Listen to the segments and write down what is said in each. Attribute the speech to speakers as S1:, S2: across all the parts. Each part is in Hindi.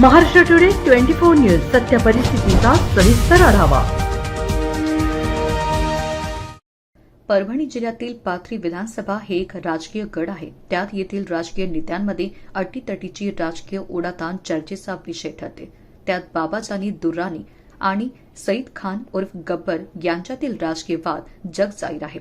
S1: Maharashtra today twenty four news सत्य परिस्थितीचा सविस्तर आढावा.
S2: परभणी जिल्ह्यातील पाथरी विधानसभा हे एक राजकीय गड आहे. त्यात येथील राजकीय नेत्यांमध्ये अटीतटीची राजकीय ओढाताण चर्चेचा विषय ठरते. त्यात बाबाजानी दुर्राणी आणि सईद खान उर्फ गब्बर यांच्यातील राजकीय वाद जगजाहीर आहे.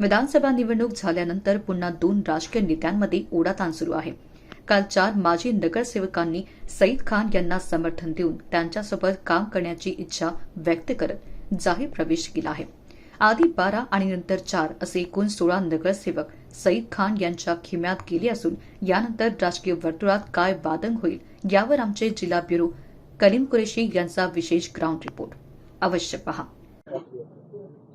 S2: विधानसभा निवडणूक झाल्यानंतर पुन्हा दोन राजकीय नेत्यांमध्ये ओढाताण सुरू आहे. काल चार माजी नगरसेवकांनी सईद खान यांना समर्थन देऊन त्यांच्यासोबत काम करण्याची इच्छा व्यक्त करत जाहीर प्रवेश केला आहे. आधी बारा आणि नंतर चार असे एकूण सोळा नगरसेवक सईद खान यांच्या खिम्यात गेले असून यानंतर राजकीय वर्तुळात काय वादंग होईल यावर आमचे जिल्हा ब्युरो करीम कुरेशी यांचा विशेष ग्राउंड रिपोर्ट अवश्य पहा.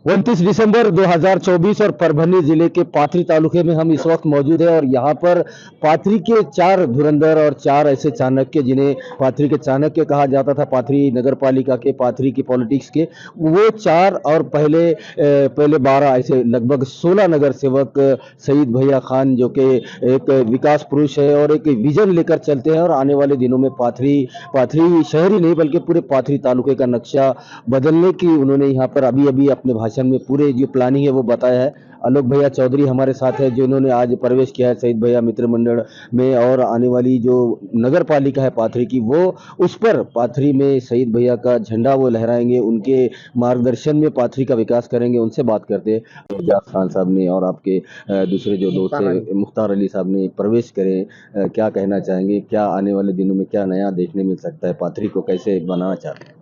S3: उनतीस दिसंबर 2024 और परभनी ज़िले के पाथरी तालुके में हम इस वक्त मौजूद हैं और यहाँ पर पाथरी के चार धुरंधर और चार ऐसे चाणक्य, जिन्हें पाथरी के चाणक्य कहा जाता था, पाथरी नगर पालिका के, पाथरी की पॉलिटिक्स के, वो चार और पहले पहले बारह ऐसे लगभग सोलह नगर सेवक, सईद भैया खान, जो कि एक विकास पुरुष है और एक विजन लेकर चलते हैं और आने वाले दिनों में पाथरी पाथरी शहर ही नहीं, बल्कि पूरे पाथरी तालुके का नक्शा बदलने की उन्होंने यहाँ पर अभी अभी अपने भाषण में पूरे जो प्लानिंग है वो बताया है। आलोक भैया चौधरी हमारे साथ है जिन्होंने आज प्रवेश किया है सईद भैया मित्र मंडल में और आने वाली जो नगर पालिका है पाथरी की वो उस पर पाथरी में सईद भैया का झंडा वो लहराएँगे उनके मार्गदर्शन में पाथरी का विकास करेंगे उनसे बात करते हैं। खान साहब ने और आपके दूसरे जो दोस्त हैं मुख्तार अली साहब ने प्रवेश करें क्या कहना चाहेंगे क्या आने वाले दिनों में क्या नया देखने मिल सकता है पाथरी को कैसे बनाना चाहते हैं?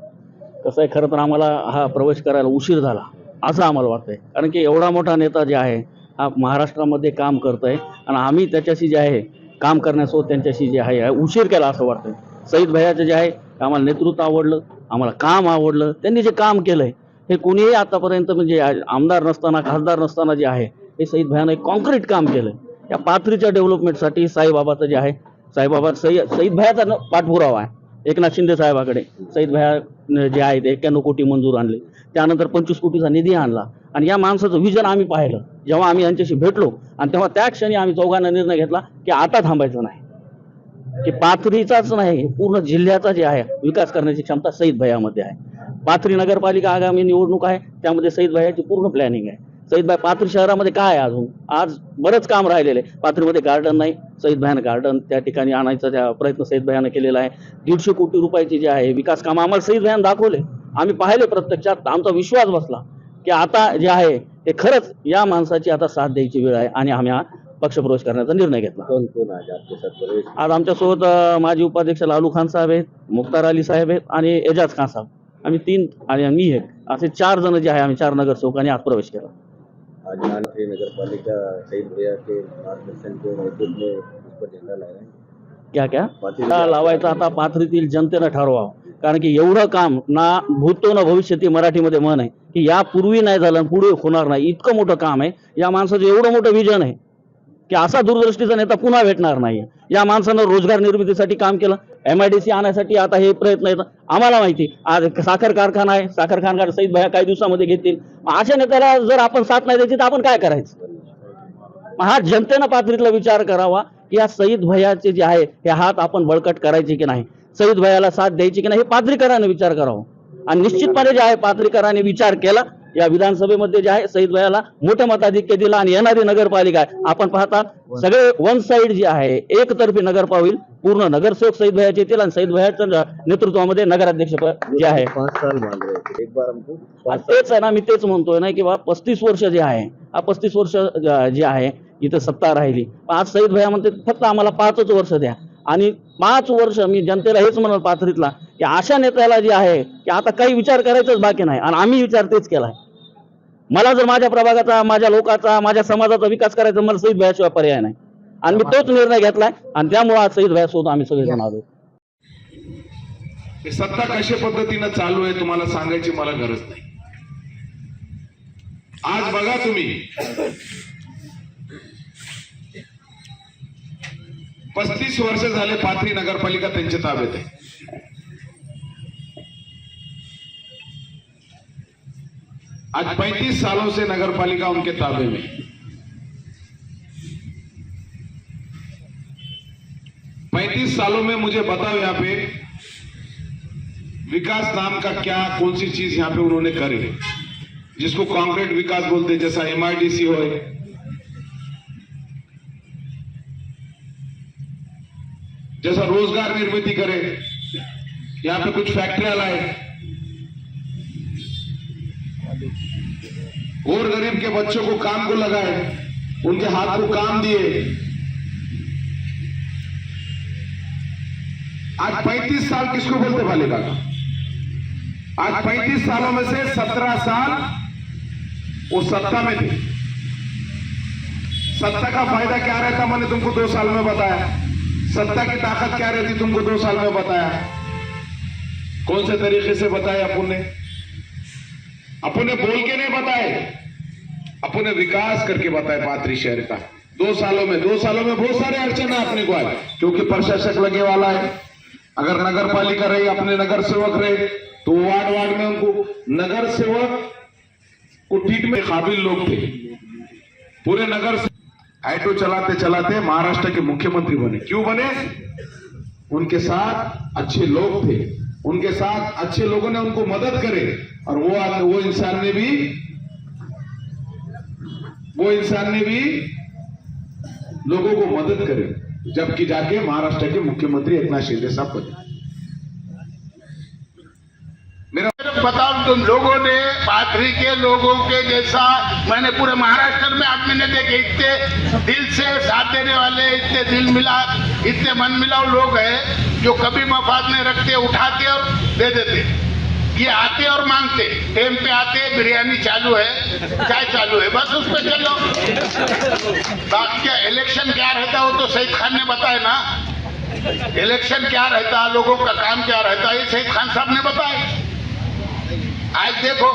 S4: कसं आहे खरं तर आम्हाला हा प्रवेश करायला उशीर झाला. असं आम्हाला वाटतंय. कारण की एवढा मोठा नेता जे आहे हा महाराष्ट्रामध्ये काम करतोय आणि आम्ही त्याच्याशी जे आहे काम करण्यासोबत त्यांच्याशी जे आहे उशीर केला असं वाटतंय. सईद भैयाचं जे आहे आम्हाला नेतृत्व आवडलं आम्हाला काम आवडलं त्यांनी जे काम केलंय हे कोणीही आतापर्यंत म्हणजे आमदार नसताना खासदार नसताना जे आहे हे सईद भैयानं एक कॉन्क्रीट काम केलं या पाथरीच्या डेव्हलपमेंटसाठी साईबाबाचं जे आहे साईबाबा सई सईद भैयाचा पाठपुरावा आहे. एकनाथ शिंदे साहेबाकडे सईद भैया जे आहे ते एक्क्याण्णव कोटी मंजूर आणले. त्यानंतर पंचवीस कोटीचा निधी आणला. आणि या माणसाचं विजन आम्ही पाहिलं. जेव्हा आम्ही यांच्याशी भेटलो आणि तेव्हा त्या क्षणी आम्ही चौघांना निर्णय घेतला की आता थांबायचं नाही. की पाथरीचाच नाही पूर्ण जिल्ह्याचा जे आहे विकास करण्याची क्षमता सईद भयामध्ये आहे. पाथरी नगरपालिका आगामी निवडणूक आहे त्यामध्ये सईद भयाची पूर्ण प्लॅनिंग आहे. सईद भाई पाथरी शहरामध्ये काय आहे अजून? आज बरंच काम राहिलेलं आहे. पाथरीमध्ये गार्डन नाही सईद भयानं गार्डन त्या ठिकाणी आणायचा त्या प्रयत्न सईद भयानं केलेला आहे. दीडशे कोटी रुपयाची जे आहे विकास कामं आम्हाला सईद भयानं दाखवले. आम्ही पाहिले प्रत्यक्षात आमचा विश्वास बसला की आता जे आहे ते खरंच या माणसाची आता साथ द्यायची वेळ आहे आणि आम्ही हा पक्षप्रवेश करण्याचा निर्णय घेतला.
S3: आज
S4: आमच्यासोबत माजी उपाध्यक्ष लालू खान साहेब आहेत मुख्तार अली साहेब आहेत आणि एजाज खान साहेब. आम्ही तीन आणि मी एक. असे चार जण जे आहे आम्ही चार नगरसेवकांनी आज प्रवेश केला.
S3: आज नानपुरी नगर पालिका सईद भैया के मार्गदर्शन के नेतृत्व में उस पर झंडा लहराएंगे।
S4: क्या क्या? का लावायचं आता पाथरीतील जनतेनं ठरवावं. कारण की एवढं काम ना भूतो ना भविष्यती मराठीमध्ये म्हण आहे की यापूर्वी नाही झालं पुढे होणार नाही. इतकं मोठं काम आहे. या माणसाचं एवढं मोठं विजन आहे. की असा दूरदृष्टीचा नेता पुन्हा भेटणार नाही या माणसानं रोजगार निर्मितीसाठी काम केलं. एम आय डी सी आणण्यासाठी आता हे प्रयत्न आहेत. आम्हाला माहिती आज साखर कारखाना आहे. साखर कारखाना सईद भया काही दिवसामध्ये घेतील. अशा नेत्याला जर आपण साथ नाही द्यायची तर आपण काय करायचं? मग हा जनतेनं पातळीतला विचार करावा की या सईद भयाचे जे आहे हे हात आपण बळकट करायचे की नाही? सईद भयाला साथ द्यायची की नाही? हे पाथरीकरांनी विचार करावा. आणि निश्चितपणे जे आहे पाथरीकरांनी विचार केला. या विधानसभेमध्ये जे आहे सईद भैयाला मोठं मताधिक्य दिलं आणि येणारी नगरपालिका आपण पाहता सगळे वन साइड जे आहे एकतर्फी नगरपा होईल पूर्ण नगरसेवक सईद भैयाचे येतील आणि सईद भैयाच्या नेतृत्वामध्ये नगराध्यक्ष जे आहे. तेच आहे ना मी तेच म्हणतोय ना की बा पस्तीस वर्ष जे आहे हा पस्तीस वर्ष ज- आहे इथं सत्ता राहिली. आज सईद भैया म्हणते फक्त आम्हाला पाचच वर्ष द्या. आणि पाच वर्ष मी जनतेला हेच म्हणत पाथरीतला की अशा नेत्याला जे आहे की आता काही विचार करायचंच बाकी नाही. आणि आम्ही विचार तेच केलाय. मला जर माझ्या प्रभागाचा माझ्या लोकाचा माझ्या समाजाचा विकास करायचा मला सईद भैयाशिवाय पर्याय नाही. आणि मी तोच निर्णय घेतलाय आणि त्यामुळे आज सईद भैयासोबत आम्ही सगळेजण आलो.
S5: हे सत्ता कशा पद्धतीनं चालू आहे तुम्हाला सांगायची मला गरज नाही. आज बघा तुम्ही. पस्तीस वर्ष झाले पाथरी नगरपालिका त्यांच्या ताब्यात आहे. आज पैंतीस सालों से नगरपालिका उनके ताबे में। पैंतीस सालों में मुझे बताओ यहाँ पे, विकास नाम का क्या, कौन सी चीज़ यहाँ पे उन्होंने करे? जिसको कॉन्क्रीट विकास बोलते जैसा एमआईडीसी हो जैसा रोज़गार निर्मित करे। यहाँ पे कुछ फैक्ट्रियाँ लाए। और गरीब के बच्चों को काम को लगाए, उनके हाथ को काम दिए। आज 35 साल किसको बोलते बालिका का आज 35 सालों में से 17 साल वो सत्ता में थे। सत्ता का फ़ायदा क्या रहता मैंने तुमको दो साल में बताया। सत्ता की ताकत क्या रहती तुमको दो साल में बताया। कौन से तरीके से बताया ने? अपन बोल के नहीं बताए। अपने विकास करके बताए पात्री शहर का। दो सालों में, दो सालों में बहुत सारे अड़चन है अपने को आए क्योंकि प्रशासक लगे वाला है। अगर नगर पालिका रही, अपने नगर सेवक रहे तो वार्ड वार्ड में उनको नगर सेवक को टीट में काबिल लोग थे। पूरे नगर से ऑटो चलाते चलाते महाराष्ट्र के मुख्यमंत्री बने। क्यों बने? उनके साथ अच्छे लोग थे। उनके साथ अच्छे लोगों ने उनको मदद करे। और वो वो इंसान ने भी, वो इंसान ने भी लोगों को मदद करे, जबकि जाके महाराष्ट्र के मुख्यमंत्री एकनाथ शिंदे साहब बने। मेरा
S6: बताओ तुम लोगों ने पाथरी के लोगों के जैसा मैंने पूरे महाराष्ट्र में आदमी ने देखे इतने दिल से साथ देने वाले, इतने दिल मिला, इतने मन मिलाओ लोग हैं, जो कभी मफाद नहीं रखते, उठाते और दे देते। ये आते और मांगते। टेम पे आते, बिरयानी चालू है, चाय चालू है, बस उस पर चलो। बाकी क्या इलेक्शन क्या रहता वो तो सईद खान ने बताया ना। इलेक्शन क्या रहता लोगों का काम क्या रहता ये सईद खान साहब ने बताया। आज देखो,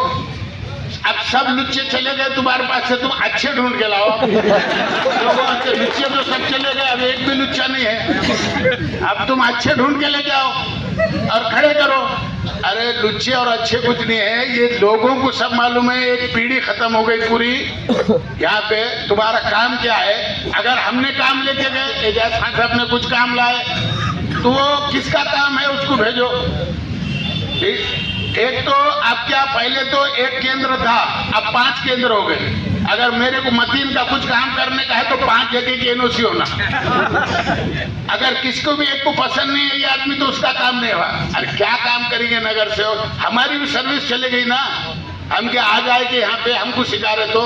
S6: अब सब लुच्चे चले गए, तुम्हारे पास से तुम अच्छे ढूंढ के लाओ। लोगों लुच्चे तो सब चले गए, अब एक भी लुच्चा नहीं है। अब तुम अच्छे ढूंढ के लेके आओ और खड़े करो। अरे लुच्चे और अच्छे कुछ नहीं है, ये लोगों को सब मालूम है, एक पीढ़ी खत्म हो गई पूरी। यहाँ पे तुम्हारा काम क्या है? अगर हमने काम लेके गए एजाज खान साहब ने कुछ काम लाए तो वो किसका काम है उसको भेजो। एक तो अब क्या पहले तो एक केंद्र था, अब पाँच केंद्र हो गए। अगर मेरे को मतीन का कुछ काम करने का है तो पाँच जगह की एनओसी होना। अगर किसको भी एक को पसंद नहीं है ये आदमी तो उसका काम नहीं हुआ। अरे क्या काम करेंगे नगर से? हमारी भी सर्विस चली गई ना। हम क्या आ जाए कि यहाँ पे हमको सिखा रहे तो?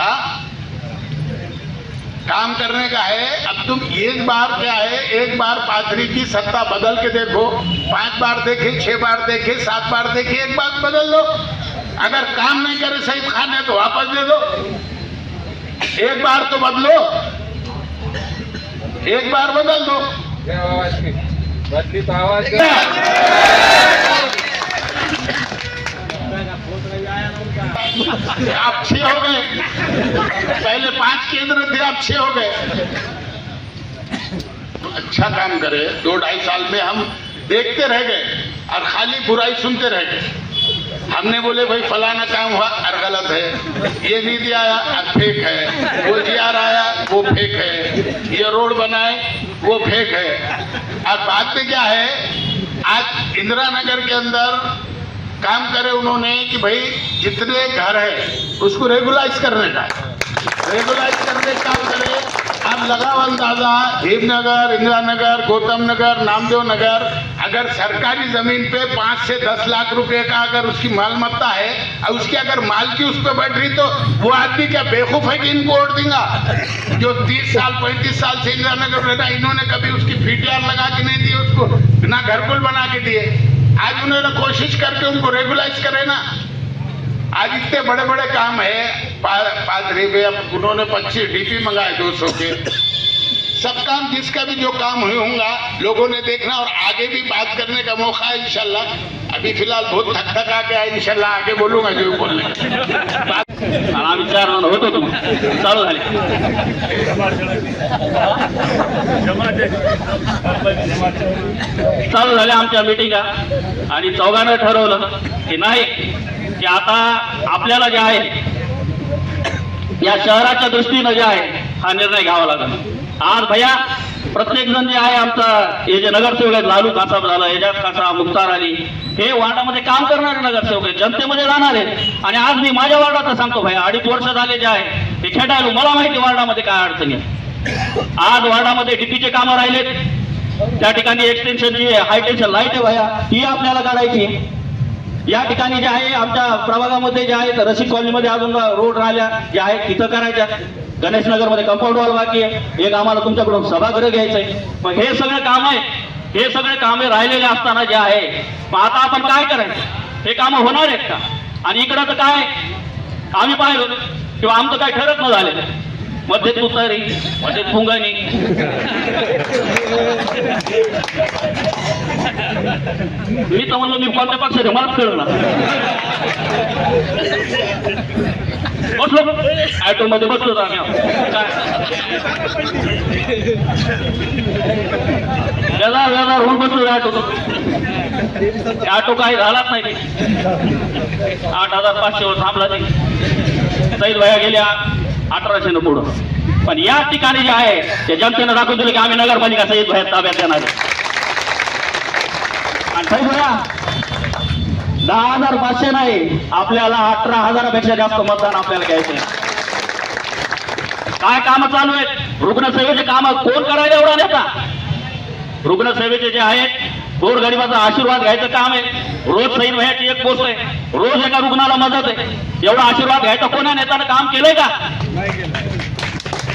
S6: हाँ काम करने का है, अब तुम एक बार क्या है, एक बार पाथरी की सत्ता बदल के देखो। पाँच बार देखे, छह बार देखे, सात बार देखे, एक बार बदल दो। अगर काम नहीं करे सईद खान तो वापस दे दो। एक बार तो बदलो। एक बार बदल दो। आवाज़ आप छह हो गए। पहले पाँच केंद्र थे आप छह हो गए। अच्छा काम करे। दो ढाई साल में हम देखते रह गए और खाली बुराई सुनते रह गए। हमने बोले, भाई, फलाना काम हुआ, और गलत है। ये नीति आया, और फेक है। वो जी आया, वो फेक है। ये रोड बनाए, वो फेक है। और बात में क्या है, आज इंदिरा नगर के अंदर काम करे उन्होंने कि, भाई, जितने घर है, उसको रेगुलाइज करने का रेगुलाइज काम अंदाज़ा हेमनगर इंदिरा नगर गौतम नगर नामदेव नगर अगर सरकारी ज़मीन पे पाँच से दस लाख रुपए का अगर उसकी मालमत्ता है, और उसकी अगर माल की उस पर बैठ रही तो वो आदमी क्या बेवकूफ़ है कि इनको वोट देगा? जो तीस साल, पैंतीस साल से इंदिरा नगर में रहता इन्होंने कभी उसकी फीटीआर लगा के नहीं दी, उसको बिना घरकुल बना के दिए। आज उन्होंने कोशिश करके उनको रेगुलाइज करे ना। आज इतने बड़े बड़े काम है पा- पादरी पे अब उन्होंने पच्चीस डीपी मंगाए दो सौ के। सब काम जिसका भी जो काम हुए होगा लोगों ने देखना और आगे भी बात करने का मौका है इंशाल्लाह। अभी फिलहाल बहुत थक थका के है इंशाल्लाह आगे बोलूंगा जो भी बोलने
S4: विचार होतो तुम चालू झाले. चालू झाल्या आमच्या मिटिंगा आणि चौघानं ठरवलं की नाही की आता आपल्याला जे आहे या शहराच्या दृष्टीनं जे आहे हा निर्णय घ्यावा लागला. आज भैया प्रत्येक जण जे आहे आमचा हे जे नगरसेवक आहेत लालू कासाब झाला एजाज कासा मुक्तार अली हे वार्डामध्ये काम करणारे नगरसेवक आहेत जनतेमध्ये जाणार आहेत. आणि आज मी माझ्या वार्डाचं सांगतो भाई अडीच वर्ष झाले जे आहे ते खेळायलो मला माहिती वार्डामध्ये काय अडचणी आहे. आज वार्डामध्ये डीपीचे कामं राहिलेत. त्या ठिकाणी एक्सटेन्शनची हायटेन्शन लाइट आहे भया ती आपल्याला काढायची या ठिकाणी जे आहे आमच्या प्रभागामध्ये जे आहे रशीद कॉलनीमध्ये अजून रोड राहिल्या जे आहेत तिथं करायच्या. गणेशमध्ये कंपाऊंड वॉल बाकी आहे. एक आम्हाला तुमच्याकडून सभागृह घ्यायचंय मग हे सगळे काम आहे. हे सगळे कामे राहिलेले असताना जे आहे मग आता आपण काय करायचं? हे कामं होणार आहेत का? आणि इकडं तर काय? आम्ही पाहिलो किंवा आमचं काय ठरत न झालेलं. मध्ये तुतारी मध्ये फुंगानी मी तर म्हणलो मी कोणत्या पक्षाचे मलाच कळलं बसलो. ऑटो मध्ये बसलो आम्ही. काय? वेजार होऊन बसलो ऑटो ऑटो काही झालाच नाही. आठ हजार पाचशे वर थांबला नाही. सैल भया गेल्या अठराशे न पुढं. पण या ठिकाणी जे आहे ते जनतेनं दाखवून दिलं की आम्ही नगरपालिका सईद भया ताब्यात येणार आहे. आणि सईद भया दहा हजार पाचशे नाही. आपल्याला अठरा हजारापेक्षा जास्त मतदान आपल्याला घ्यायचे काय काम चालू आहेत? रुग्णसेवेचे काम कोण करायला एवढा नेता? रुग्णसेवेचे जे आहेत गोरगरिबाचा आशीर्वाद घ्यायचं काम आहे. रोज सैन व्हायची एक पोस्ट आहे. रोज एका रुग्णाला मदत आहे. एवढा आशीर्वाद घ्यायचा कोणा नेत्यानं काम केलंय का?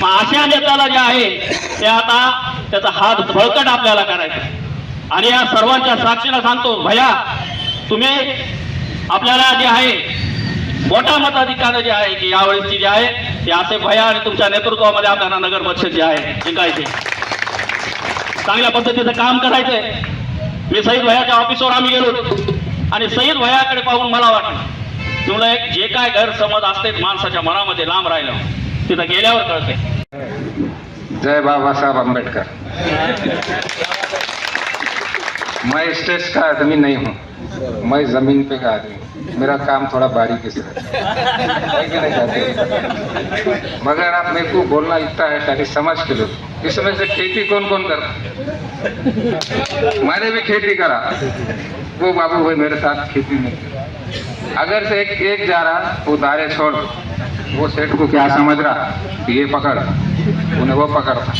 S4: मग अशा नेत्याला जे आहे ते आता त्याचा हात बळकट आपल्याला करायचा आणि या सर्वांच्या साक्षीला सांगतो भया तुम्ही आपल्याला जे आहे मोठा मताधिकार जे आहे की यावेळेसची जे आहे ते असे भया आणि तुमच्या नेतृत्वामध्ये आपल्याला नगर परिषद जे आहे जिंकायचे चांगल्या पद्धतीचं काम करायचंय. मी सईद भयाच्या ऑफिसवर आम्ही गेलो होतो. आणि सईद भयाकडे पाहून मला वाटलं तुला एक जे काय गैरसमज असते माणसाच्या मनामध्ये लांब राहिलं तिथं गेल्यावर कळते
S7: जय बाबासाहेब आंबेडकर. मैं स्टेज का आदमी नहीं हूँ। मैं ज़मीन पे का आदमी हूँ। मेरा काम थोड़ा बारीकी से? मगर आप मेरे को बोलना इतना है, ताकि समझ के लो इसमें से खेती कौन कौन करता मैंने भी खेती करा। वो बाबू भाई मेरे साथ खेती की। अगर से एक एक जा रहा, वो दारे छोड़ वो सेठ को क्या समझ रहा? ये पकड़। उन्हें वो पकड़ता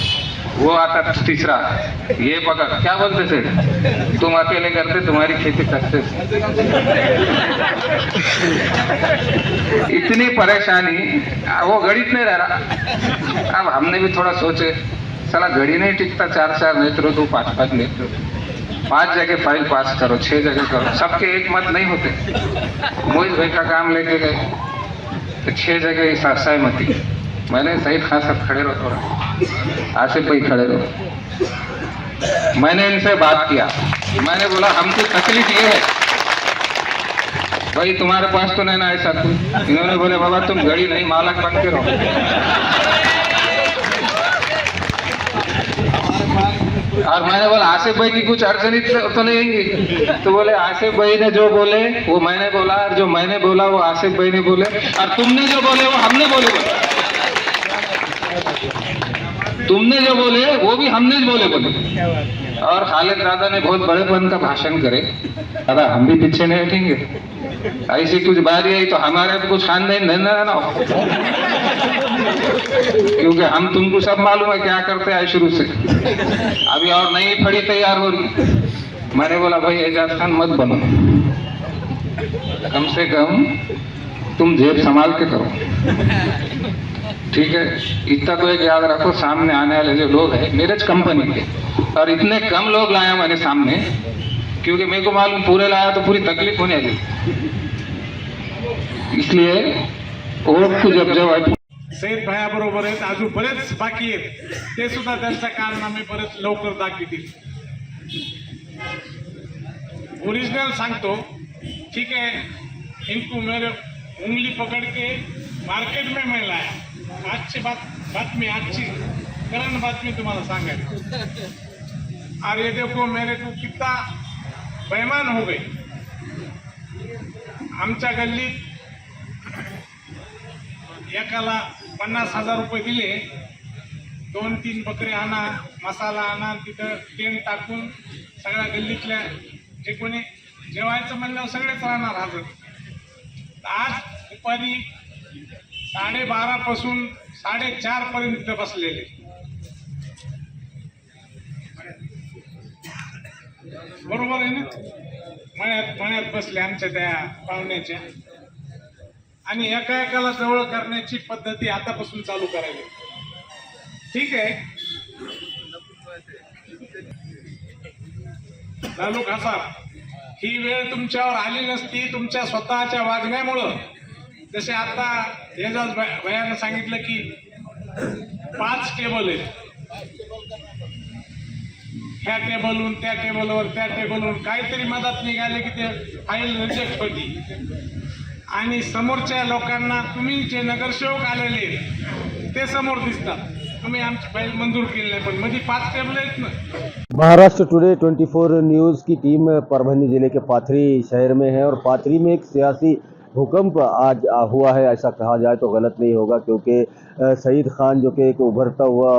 S7: वो आता तीसरा। ये पकड़ क्या बोलते थे तुम अकेले करते तुम्हारी खेती करते इतनी परेशानी वो गणित नहीं रह रहा अब हमने भी थोड़ा सोचे साला घड़ी नहीं टिकता चार चार नेतृत्व पांच पांच नेतृत्व. पांच जगह फाइल पास करो छह जगह करो. सबके एक मत नहीं होते. मोहित भाई का काम लेके गए तो छह जगह इस असहमति मैंने सही खास खड़े रहो थोड़ा. आसिफ भाई खड़े रहो मैंने इनसे बात किया। मैंने बोला, हमको तकलीफ़ ये है। भाई, तुम्हारे पास तो नहीं ना ऐसा कुछ इन्होंने बोले, बाबा, तुम घड़ी नहीं, मालक बन के रहो। और मैंने बोला, आसिफ भाई की कुछ अड़चनी तो तो नहीं होंगी। तो बोले, आसिफ भाई ने जो बोले, वो मैंने बोला, और जो मैंने बोला, वो आसिफ भाई ने बोले। और तुमने जो बोले, वो हमने बोले। तुमने जो बोले, वो भी हमने बोले बोले। और खालिद दादा ने बहुत बड़ेपन का भाषण करे। दादा, हम भी पीछे नहीं हटेंगे। ऐसी कुछ बारी आई तो हमारे भी कुछ खानदान नहीं ना क्योंकि हम तुमको सब मालूम है क्या करते हैं शुरू से। अभी और नई फड़ी तैयार हो रही मैंने बोला, भाई, एजाज खान, मत बनो। कम से कम तुम जेब संभाल के करो। ठीक है, इतना तो एक याद रखो, सामने आने वाले जो लोग हैं, नीरज कंपनी के। और इतने कम लोग लाया मैंने सामने, क्योंकि मेरे को मालूम पूरे लाया तो पूरी तकलीफ़ होने वाली इसलिए, वोट को जब जब
S8: सैद भयाबरोबर आहेत अजून बरेच बाकी आहेत. ते सुद्धा त्यांचा कारनामे बरेच लवकर दाखवतील. ओरिजिनल सांगतो. ठीक है इनको मेरे उंगली पकड़ के मार्केट में मैं लाया आजची बात बातमी आजची. करण बातमी तुम्हाला सांगायची. अरे देखो मेरे तू किता बेमान हो गई. आमच्या गल्लीत एकाला पन्नास हजार रुपये दिले. दोन तीन बकरे आणा मसाला आणा तिथं टेंट टाकून सगळ्या गल्लीतल्या जे कोणी जेवायचं म्हणल्यावर सगळेच राहणार हजर. आज दुपारी साडेबारा पासून साडेचार पर्यंत बसलेले. बरोबर आहे ना? मळ्यात मळ्यात बसले आमच्या त्या पाहुण्याच्या आणि एका एकाला जवळ करण्याची पद्धती आतापासून चालू करायला ठीक आहे? लालू खासा ही वेळ तुमच्यावर आली नसती तुमच्या स्वतःच्या वागण्यामुळं. जसे आता एजाज भयानं सांगितलं की पाच टेबल आहेत. ह्या टेबलहून त्या टेबलवर त्या टेबलवरून काहीतरी मदत निघाली की ते फाईल रिजेक्ट होती. आणि समोरच्या लोकांना तुम्ही जे नगरसेवक आलेले ते समोर दिसतात. तुम्ही आमची फाईल मंजूर केली नाही पण मध्ये पाच टेबल आहेत ना.
S3: महाराष्ट्र टुडे 24 न्यूज़ की टीम परभनी जिले के पाथरी शहर में है और पाथरी में एक सियासी भूकंप आज हुआ है, ऐसा कहा जाए तो गलत नहीं होगा, क्योंकि सईद खान जो कि एक उभरता हुआ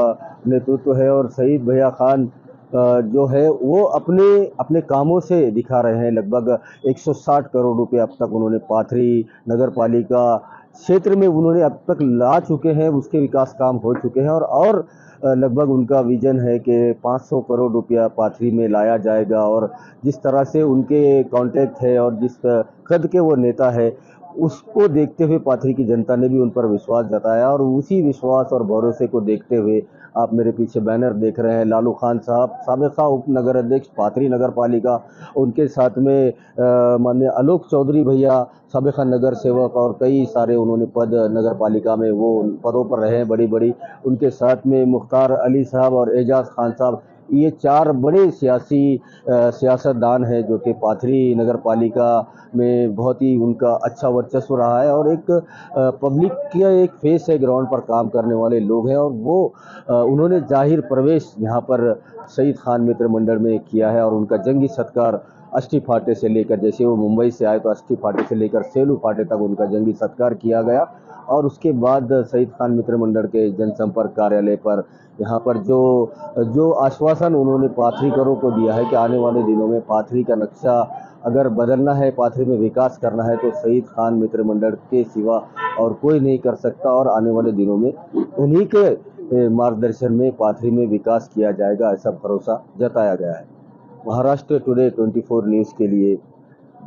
S3: नेतृत्व है और सईद भैया खान जो है, वो अपने अपने कामों से दिखा रहे हैं। लगभग 160 करोड़ रुपए अब तक उन्होंने पाथरी नगर पालिका क्षेत्र में उन्होंने अब तक ला चुके हैं, उसके विकास काम हो चुके हैं और और लगभग उनका विजन है कि 500 करोड़ रुपया पाथरी में लाया जाएगा और जिस तरह से उनके कांटेक्ट है और जिस कद के वो नेता है उसको देखते हुए पाथरी की जनता ने भी उन पर विश्वास जताया और उसी विश्वास और भरोसे को देखते हुए आप मेरे पीछे बैनर देख रहे हैं। लालू खान साहब सबका उप नगर अध्यक्ष, पाथरी नगर पालिका, उनके साथ में माननीय आलोक चौधरी भैया सबका नगर सेवक और कई सारे उन्होंने पद नगर पालिका में वो पदों पर रहे हैं बड़ी बड़ी उनके साथ में मुख्तार अली साहब और एजाज खान साहब ये चार बड़े सियासी सियासतदान हैं जो कि पाथरी नगर पालिका में बहुत ही उनका अच्छा वर्चस्व रहा है और एक पब्लिक का एक फेस है ग्राउंड पर काम करने वाले लोग हैं और वो उन्होंने ज़ाहिर प्रवेश यहाँ पर सईद खान मित्र मंडल में किया है और उनका जंगी सत्कार अस्थि फाटे से लेकर, जैसे वो मुंबई से आए तो अस्थि फाटे से लेकर सेलू फाटे तक उनका जंगी सत्कार किया गया। और उसके बाद सईद खान मित्र मंडल के जनसंपर्क कार्यालय पर यहाँ पर जो जो आश्वासन उन्होंने पाथरीकरों को दिया है कि आने वाले दिनों में पाथरी का नक्शा अगर बदलना है, पाथरी में विकास करना है तो सईद खान मित्र मंडल के सिवा और कोई नहीं कर सकता और आने वाले दिनों में उन्हीं के मार्गदर्शन में पाथरी में विकास किया जाएगा, ऐसा भरोसा जताया गया है। महाराष्ट्र टुडे 24 न्यूज़ के लिए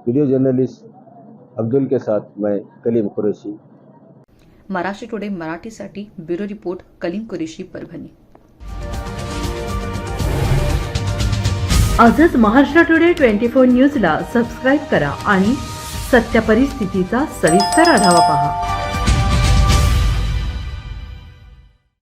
S3: वीडियो जर्नलिस्ट अब्दुल के साथ मैं कलीम कुरैशी।
S2: महाराष्ट्र टुडे मराठीसाठी ब्युरो रिपोर्ट कलीम कुरेशी परभणी.
S1: आजच महाराष्ट्र टुडे ट्वेंटी फोर न्यूजला सबस्क्राईब करा आणि सत्य परिस्थितीचा सविस्तर आढावा पहा.